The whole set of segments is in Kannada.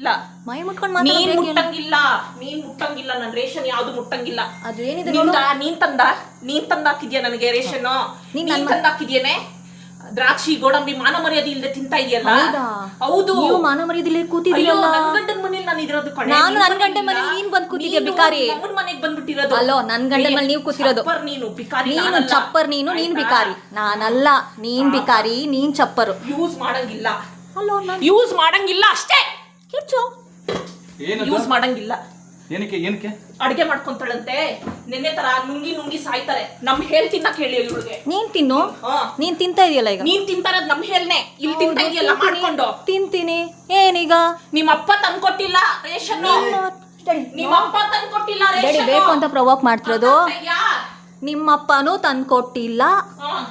ಇಲ್ಲ. ಮೈ ಮುಟ್ಕೊಂಡು ನೀನ್ ಮುಟ್ಟಂಗಿಲ್ಲ. ನೀನ್ ಮುಟ್ಟಂಗಿಲ್ಲ. ನನ್ ರೇಷನ್ ಯಾವ್ದು ಮುಟ್ಟಂಗಿಲ್ಲ. ಅದು ಏನಿದೆ ನಿಂದ ನೋಡು. ನೀನ್ ತಂದ? ನೀನ್ ತಂದ ಹಾಕಿದ್ಯಾ ನನಗೆ ರೇಷನ್? ನೀನ್ ನೀನ್ ನನ್ನ- ತಂದ ದ್ರಾಕ್ಷಿ ಗೋಡಂಬಿ ಮಾನ ಮರ್ಯಾದೆ ಇಲ್ದೆ ತಿಂತಾ ಇದೆಯಲ್ಲ? ಹೌದಾ? ಹೌದು. ನೀವು ಮಾನ ಮರ್ಯಾದೆ ಅಯ್ಯೋ ಕೂತಿದ್ರಲ್ಲ ನನ್ ಗಂಡನ ಮನೇಲಿ ನಾನು ಇರೋದು ಕಣೆ. ನಾನು ನಿನ್ ಗಂಡನ್. ಮನೇಲಿ ನೀನ್ ಬಂದ್ ಕೂತಿದ್ಯಾ ಬಿಕಾರಿ. ನಮ್ಮನ್ ಮನೆಗ್ ಬಂದ್ಬಿಟ್ಟಿರೋದು. ಅಲ್ಲೋ, ನನ್ ಗಂಡನ್ ಮನೇಲಿ ನೀವ್ ಕೂತಿರೋದು. ಚಪ್ಪರ್ ನೀನು ಬಿಕಾರಿ ನೀನು ಚಪ್ಪರ್ ನೀನು ನೀನ್ ಬಿಕಾರಿ ನಾನಲ್ಲ ನೀನ್ ಬಿಕಾರಿ ನೀನ್ ಚಪ್ಪರು. ಯೂಸ್ ಮಾಡಂಗಿಲ್ಲ. ಅಲ್ಲೋ ಯೂಸ್ ಮಾಡಂಗಿಲ್ಲ ಅಷ್ಟೇ. ಕಿಚ್ಚು ಯೂಸ್ ಮಾಡಂಗಿಲ್ಲ. ಏನಕ್ಕೆ ಏನಕ್ಕೆ? ಅಡಿಗೆ ಮಾಡ್ಕೊಂತಾಳಂತೆ. ನಿನ್ನೆ ತರ ನುಂಗಿ ನುಂಗಿ ಸಾಯ್ತಾರೆ. ನಮ್ ಹೇಳ್ ತಿನ್ನಕ್ ಹೇಳಿ ಇವಳಿಗೆ. ನೀನ್ ತಿನ್ನು? ಹಾ. ನೀನ್ ತಿಂತಾ ಇದೆಯಲ್ಲ ಈಗ? ನೀನ್ ತಿಂತಾರದ್ ನಮ್ ಹೇಳ್ನೆ. ಇಲ್ಲಿ ತಿಂತಾ ಇದೆಯಲ್ಲ ಮಾಡ್ಕೊಂಡು. ತಿಂತೀನಿ. ಏನೀಗ? ನಿಮ್ಮಪ್ಪ ತಂದ್ಕೊಟ್ಟಿಲ್ಲ ರೇಷನ್. ನಿಮ್ಮ ಅಪ್ಪ ತಂದ್ಕೊಟ್ಟಿಲ್ಲ ರೇಷನ್. ಬೇಕು ಅಂತ ಪ್ರವೋಕ್ ಮಾಡ್ತಿರೋದು. ನಿಮ್ಮಪ್ಪನೂ ತಂದ್ಕೊಟ್ಟಿಲ್ಲ.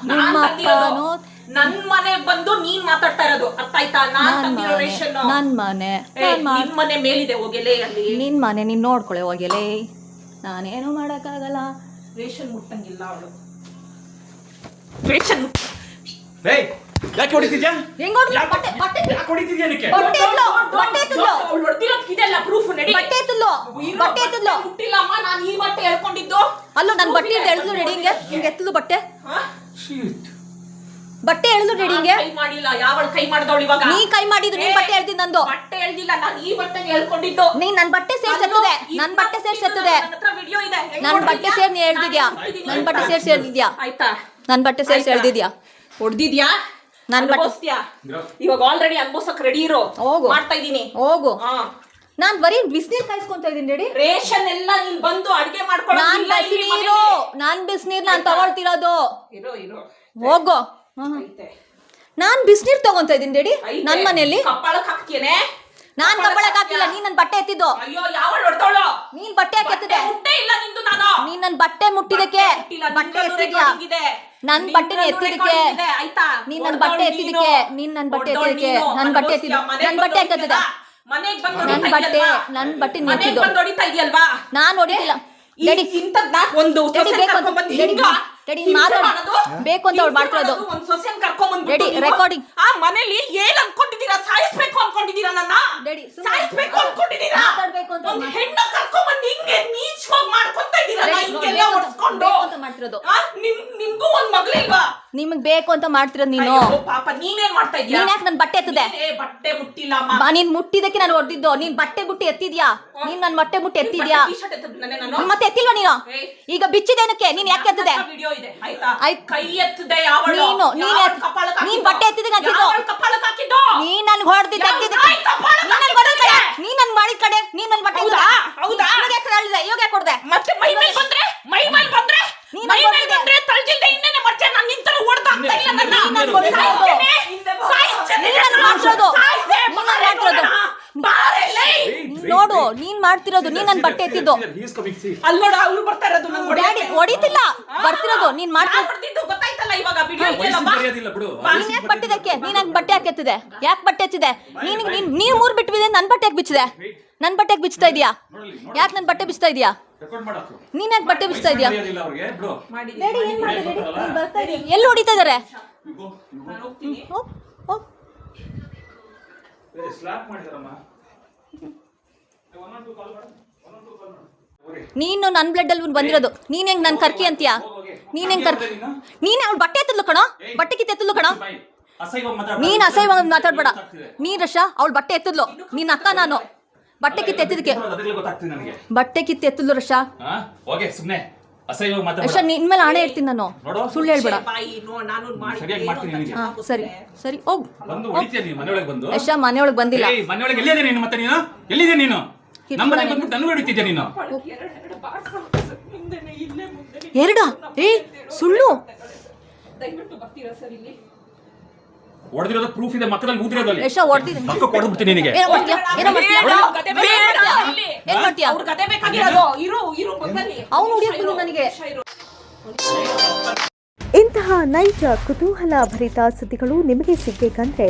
ನಿಮ್ಮ ಅಪ್ಪನೂ ನನ್ ಮನೆ ಬಂದು ನೀನ್ ಮಾತಾಡ್ತಾ ಇರೋದು. ಅರ್ಥ ಆಯ್ತಾ? ನಾನ್ ನನ್ ತಂದಿರೋ ಮನೆ ರೇಷನ್. ನನ್ ಮನೆ ನನ್ ಮನೆ. ನಿನ್ ಮನೆ ಮೇಲಿದೆ ಹೋಗೆಲೆ ಅಲ್ಲಿ. ನಿನ್ ಮನೆ ನೀನ್ ನೋಡ್ಕೊಳೆ ಹೋಗ್ಯಲೇ ನಾನೇನು ಮಾಡಕ್ಕಾಗಲ್ಲ. ರೇಷನ್ ಮುಟ್ಟಂಗಿಲ್ಲ ಅವಳು. ರೇಷನ್ ಏಯ್ ಯಾಕೆ ಹೊಡಿತಿದ್ಯಾ? ಹೆಂಗ್ ಹೊಡ್ದ್ಲು? ಯಾಕೆ- ಬಟ್ಟೆ- ಬಟ್ಟೆ- ಯಾಕೆ ಹೊಡಿತಿದ್ಯಾ ಏನಕ್ಕೆ ಬಟ್ಟೆ ಎತ್ತಲು, ಬಟ್ಟೆ ಎತ್ತಲು. ಅವಳು ಹೊಡ್ದಿರೋದ್ಕಿದೆಲ್ಲ ಪ್ರೂಫ್ ನಡಿ. ಬಟ್ಟೆ ಎತ್ತಲು ಇರೋ ಬಟ್ಟೆ ಎತ್ತಲು ಮುಟ್ಟಿಲ್ಲಮ್ಮ ನಾನು ಈ ಬಟ್ಟೆ ಹೇಳ್ಕೊಂಡಿದ್ದು ಅಲ್ಲೋ ನನ್ ಬಟ್ಟೆ ಎಳ್ದು ನಡಿ ಹಿಂಗೆ ಹಿಂಗೆ ಎತ್ತಲು ಬಟ್ಟೆ. ಹಾ? ಬಟ್ಟೆ ಎಳ್ದು ರೆಡಿ ಹಿಂಗೆ ಕೈ ಮಾಡಿಲ್ಲ ಯಾವಳ ಕೈ ಮಾಡ್ದವಳು ಇವಾಗ? ನೀ ಕೈ ಮಾಡಿದ್ದು ನೀನ್ ಬಟ್ಟೆ ಎಳ್ದಿದ್ ನಂದು. ಬಟ್ಟೆ ಎಳ್ದಿಲ್ಲ ನಾನು ಈ ಬಟ್ಟೆ ಹೇಳ್ಕೊಂಡಿದ್ದು ನೀ ನನ್ ಬಟ್ಟೆ ಸೇರ್ಸತ್ತದೆ ನನ್ ಬಟ್ಟೆ ಸೇರ್ಸತ್ತದೆ ನನ್ನತ್ರ ವಿಡಿಯೋ ಇದೆ. ನನ್ ಬಟ್ಟೆ? ಸೇರ್ ನೀ ಎಳ್ದಿದ್ಯಾ? ನಾನು ಬಟ್ಟೆ ಸೇರ್ಸಿ ಹೇಳ್ದಿದ್ಯಾ ಆಯ್ತಾ? ನನ್ ಬಟ್ಟೆ ಸೇರ್ಸಿ ಹೇಳ್ದಿದ್ಯಾ ಹೊಡ್ದಿದ್ಯಾ? ನನ್ ಬಟ್ಟೆ- ಇವಾಗ ಆಲ್ರೆಡಿ ಅನ್ಭವಿಸಕ್ ರೆಡಿ ಇರೋ. ಹೋಗು. ಮಾಡ್ತಾ ಇದೀನಿ ಹೋಗು. ಹಾ. ನಾನ್ ಬರೀ ಬಿಸಿನೀರ್ ಕಾಯಿಸ್ಕೊಂತ ಇದೀನಿ ರೆಡಿ? ರೇಷನ್ ಎಲ್ಲ ನೀನ್ ಬಂದು ಅಡಿಗೆ ಮಾಡ್ಕೊಳ್ಳೋ ನಾನ್ ಬಿಸಿನೀರು ನಾನ್ ಬಿಸಿನೀರ್ ನಾನ್ ತಗೊಳ್ತಿರೋದು. ಇರೋ ಇರೋ. ಹೋಗು. ಐತೆ. ನಾನ್ ಬಿಸಿನೀರ್ ತಗೊಂತ ಇದೀನಿ ರೆಡಿ ಐತೆ. ನನ್ ಮನೆಯಲ್ಲಿ. ಕಪ್ಪಳಕ್ ಹಾಕ್ತಿಯೇನೆ? ನಾನ್ ಕಬ್ಬಳಕ್ ಹಾಕಿಲ್ಲ ನೀನ್ ನನ್ ಬಟ್ಟೆ ಎತ್ತಿದ್ದು. ಅಯ್ಯೋ ಯಾವ ಹೊಡ್ತಾವಳು? ನೀನ್ ಬಟ್ಟೆ ಯಾಕೆ ಎತ್ತಿದೆ? ಮುಟ್ಟೆ ಇಲ್ಲ ನಿಂದು ನಾನು. ನೀನ್ ನನ್ ಬಟ್ಟೆ ಮುಟ್ಟಿದಕ್ಕೆ ಮುಟ್ಟಿಲ್ಲ, ಬಟ್ಟೆ ನಿನ್ನದು ಎತ್ತಿದ್ಯಾ? recording ಇದೆ. ನನ್ ಬಟ್ಟೆ ಬಟ್ಟೆನ ಎತ್ತಿದಕ್ಕೆ recording ಇದೆ, ಆಯ್ತಾ? ನೀನ್ ನನ್ ಬಟ್ಟೆ ಎತ್ತಿದಕ್ಕೆ ನೀನು. ನೀನ್ ನನ್ ಬಟ್ಟೆ ಎತ್ತಿದಕ್ಕೆ ನೀನು. ನನ್ ಬಟ್ಟೆ ಎತ್ತಿದ ನನ್ ಬಟ್ಟೆ ಹಾಕತ್ತಿದೆ ಮನೆಗ್ ಬಂದು ನನ್ ಹೊಡಿತಾ ಬಟ್ಟೆ ಇದೆಯಲ್ವಾ? ನನ್ ಬಟ್ಟೆ ನೀನ್ ಮನೆಗ್ ಎತ್ತಿದ್ದು. ಬಂದು ಹೊಡಿತಾ ಇದೆಯಲ್ವಾ? ನಾನ್ ಹೊಡಿತಿಲ್ಲ. ಡ್ಯಾಡಿ ಇಂಥದ್ನ ಒಂದು ಡ್ಯಾಡಿ ಬೇಕು ಅಂತ- ಡ್ಯಾಡಿ ಡ್ಯಾಡಿ ಹಿಂಸೆ ಬೇಕು ಅಂತ ಅವ್ಳು. ಮಾಡೋದು, ಒಂದ್ ಸೊಸೆನ್ ಕರ್ಕೊಂಡ್ಬಂದ್ಬಿಟ್ಟು ಡ್ಯಾಡಿ, ನೀವು ಆ ಮನೇಲಿ ಏನ್ ಅನ್ಕೊಂಡಿದೀರಾ ಸಾಯಿಸ್ಬೇಕು ಅನ್ಕೊಂಡಿದ್ದೀರಾ ನನ್ನ ಡ್ಯಾಡಿ, ಸಾಯಿಸ್ಬೇಕು ಅನ್ಕೊಂಡಿದೀರಾ ಮಾತಾಡ್ಬೇಕು ಅಂತ ಒಂದ್ ಮಾಡ್- ಹೆಣ್ಣ ಕರ್ಕೊಂಡ್ಬಂದು ಹಿಂಗೆ ನೀಚವಾಗಿ ಮಾಡ್ಕೊಂತ ಇದೀರಲ್ಲ ಡ್ಯಾಡಿ, ನೋಡಿ, ಹಿಂಗೆಲ್ಲ ಬೇಕು ಅಂತ- ಹೊಡ್ಸ್ಕೊಂಡು ಬೇಕು ಅಂತ ಮಾಡ್ತಿರೋದು ಆ, ನಿಮ್ ನಿಮ್ಗೂ ಒಂದ್ ಮಗಳಿಲ್ವಾ ನಿಮಗ್ ಬೇಕು ಅಂತ ಮಾಡ್ತಿರ ನೀನು? ಅಯ್ಯೋ, ಪಾಪ ನೀನೇನ್ ಮಾಡ್ತಾ ಇದ್ದೀಯಾ? ನೀನ್ ಯಾಕೆ ನನ್ ಬಟ್ಟೆ ಎತ್ತದೆ? ನೀನೇ ಬಟ್ಟೆ ಮುಟ್ಟಿಲ್ಲ ಅಮ್ಮ. ಬಾ ನೀನ್ ಮುಟ್ಟಿದಕ್ಕೆ ನಾನು ಹೊಡೆದಿದ್ದು ನೀನ್ ಬಟ್ಟೆ ಬುಟ್ಟಿ ಎತ್ತಿದ್ಯಾ? ನೀನ್ ನನ್ ಬಟ್ಟೆ ಮುಟ್ಟಿ ಎತ್ತಿದ್ಯಾ? ನಾನು ಮತ್ತೆ ಎತ್ತಿಲ್ವಾ ನೀನು? ಏಯ್. ಈಗ ಬಿಚ್ಚಿದೇನಕ್ಕೆ ನೀನ್ ಯಾಕೆ ಎತ್ತದೆ? ವಿಡಿಯೋ ಇದೆ? ಆಯ್ತಾ? ಆಯ್ತ್. ಕೈ ಎತ್ತದೆ ಯಾವಳು? ನೀನು, ನೀನ್ ಯಾವಳು ಎತ್- ಕಪಾಳಕ್ ನೀನ್ ಹಾಕಿದ್ದು? ಬಟ್ಟೆ ಎತ್ತಿದ್ದಕ್ಕೆ ಹಾಕಿದ್ದು. ಯಾವಳು ಕಪಾಳಕ್ ಹಾಕಿದ್ದು? ನೀನ್ ನನ್ ಹೊಡೆದಿದ್ದ ನೀನ್ ನನ್ ಹೊಡೆದ ನೀನ್ ನನ್ ಮಾಡಿದ ಕಡೆ ನೀನ್ ನನ್ ಬಟ್ಟೆ ಹೌದಾ? ಎತ್ತಿದ್ದ. ಹೌದಾ? ಇವಾಗ ಯಾಕೆ ಹೇಳಿದೆ ಇವಾಗ ಯಾಕೆ ಕೊಡ್ದೆ ಮತ್ತೆ ಮೈ ಮೇಲ್ ಬಂದ್ರೆ ಮೈ ಮೇಲ್ ಬಂದ್ರೆ ನೀನ್ ಮೈ ನನ್ ಮೇಲ್ ಹೊಡ್ದಿದ್ದೆ. ಬಂದ್ರೆ ತಳ್ಜಿಲ್ದೆ ಇನ್ನೇನೆ ಮಾಡ್ತೇನೆ ನಾನು ನಿಂತರ ಹೊಡ್ದಾಕ್ತಾ ಇಲ್ಲ ನನ್ನ ನೀನ್ ನನ್ ಹೊಡ್ದಿದ್ದು. ಸಾಯಿಸ್ತೇನೆ. ಸಾಯಿಸ್ತೇನೆ ನೀನ್ ನನ್ ನಾನು. ಮಾಡ್ಸೋದು. ಸಾಯಿಸ್ತೇ, ನೀನ್ ನನ್ ಬಾರೆ ಮಾಡ್ಸೋದು. ನೋಡೋಣ. ಬಾರೆ ಲೇ. ನೀನ್ ನೋಡು ನೀನ್ ಮಾಡ್ತಿರೋದು ನೀನ್ ನನ್ ಬಟ್ಟೆ ಎತ್ತಿದ್ದು He's coming, see. ಅಲ್ಲ್ ನೋಡು ಅವ್ರು ಬರ್ತಾ ಇರೋದು ನಂಗ್ ಡ್ಯಾಡಿ ಹೊಡಿತಿಲ್ಲ. ಬರ್ತಿರೋದು ನೀನ್ ಮಾಡ್ತಿರೋ ನಾನ್ ಹೊಡ್ದಿದ್ದು ಗೊತ್ತಾಯ್ತಲ್ಲ ಇವಾಗ ವಿಡಿಯೋ ಇದೆಯಲ್ಲ ಬಾ. ಮರ್ಯಾದಿಲ್ಲ ಬಿಡು. ಬಾ. ನೀನ್ ಯಾಕೆ ಬಟ್ಟೆ ಇದಕ್ಕೆ ನೀನ್ ಯಾಕೆ ಬಟ್ಟೆ ಯಾಕೆ ಎತ್ತಿದೆ ಯಾಕೆ ಬಟ್ಟೆ ಎತ್ತಿದೆ ನೀನ್ ನೀನ್ ಮೂರ್ ಬಿಟ್ಬಿದೆ ನನ್ ಬಟ್ಟೆ ಯಾಕೆ ಬಿಚ್ಚಿದೆ? ನನ್ ಬಟ್ಟೆ ಯಾಕೆ ಬಿಚ್ತಾ ಇದೀಯಾ? ಯಾಕೆ ನನ್ ಬಟ್ಟೆ ಬಿಚ್ತಾ ಇದೀಯಾ? ರೆಕಾರ್ಡ್ ನೀನ್ ಯಾಕೆ ಬಟ್ಟೆ ಬಿಚ್ತಾ ಇದೀಯಾ? ಮರ್ಯಾದಿಲ್ಲ ಅವ್ರಿಗೆ ಬಿಡು. ಎಲ್ಲಿ ಹೊಡಿತಾ ಇದಾರೆ? ಸ್ಲಾಪ್ ನಾನು ಹೋಗ್ತೀನಿ. ಏ, slap ಮಾಡಿದಾರಮ್ಮ. ನೀನು ನನ್ನ ಬ್ಲಡ್ ಅಲ್ಲಿ ಬಂದಿರೋದು. ನೀನ್ ಹೆಂಗ್ ನನ್ ಕರ್ಕಿ ಅಂತೀಯಾ? ನೀನ್ ಹೆಂಗ್ ಕರ್ಕಿ? ನೀನ್ ಅವ್ಳ ಬಟ್ಟೆ ಎತ್ತಲು ಕಣೋ? ಬಟ್ಟೆ ಕಿತ್ತ ಎತ್ತಲು ಕಣೋ. ನೀನ್ ಅಸಹ್ಯವಾಗಿ ಮಾತಾಡ್ಬೇಡ. ನೀನ್ ರಶ ಅವ್ಳು ಬಟ್ಟೆ ಎತ್ತದ್ಲು. ನಿನ್ ಅಕ್ಕ ನಾನು. ಬಟ್ಟೆ ಕಿತ್ತ ಎತ್ತಿದಕ್ಕೆ ಗೊತ್ತಾಗ್ತಿದೆ ನನಗೆ ಬಟ್ಟೆ ಕಿತ್ತ ಎತ್ತದ್ಲು ರಶ? ಸುಮ್ನೆ. ರಶ ನಿನ್ ಮೇಲೆ ಆಣೆ ಇರ್ತೀನಿ ನಾನು. ಸುಳ್ಳು ಹೇಳ್ಬೇಡ. ನಾನು ಮಾಡಿ ಸರಿಯಾಗಿ ಮಾಡ್ತೀನಿ ನಿನಗೆ. ಹಾ ಸರಿ. ಸರಿ ಹೋಗ್. ಮನೆಯೊಳಗ್ ಬಂದಿಲ್ಲ. ಬಂದ್ಬಿಟ್ಟು ನನಗೂ ನೀನು? ಎರಡು? ಏ ಸುಳ್ಳು. ದಯವಿಟ್ಟು ಬರ್ತೀರಾ ಸರ್ ಇಲ್ಲಿ ಹೊಡೆದಿರೋದು ಪ್ರೂಫ್ ಇದೆ ಮಕ್ಕಳಲ್ಲಿ ಊದಿರೋದಲ್ಲಿ ಯಶ ಹೊಡ್ದಿದ್ದೀನಿ ಪಕ್ಕ ಕೊಡ್ಬಿಡ್ತೀನಿ ನಿನಗೆ. ಏನೋ ಮಾಡ್ತೀಯಾ? ಏನೋ ಮಾಡ್ತೀಯಾ? ಬೇಡ, ಗದೆ ಬೇಡ, ಇಲ್ಲಿ. ಏನ್ ಮಾಡ್ತೀಯಾ? ಅವ್ರ್ ಗದೆ ಬೇಕಾಗಿರೋದು. ಇರು ಇರು ಬಂದಲ್ಲಿ ಅವ್ನು ಹೊಡಿಯೋಕ್ ಬಂದು ನನಗೆ. ಇಂತಹ ನೈಜ ಕುತೂಹಲ ಭರಿತ ಸುದ್ದಿಗಳು ನಿಮಗೆ ಸಿಗಬೇಕಂದ್ರೆ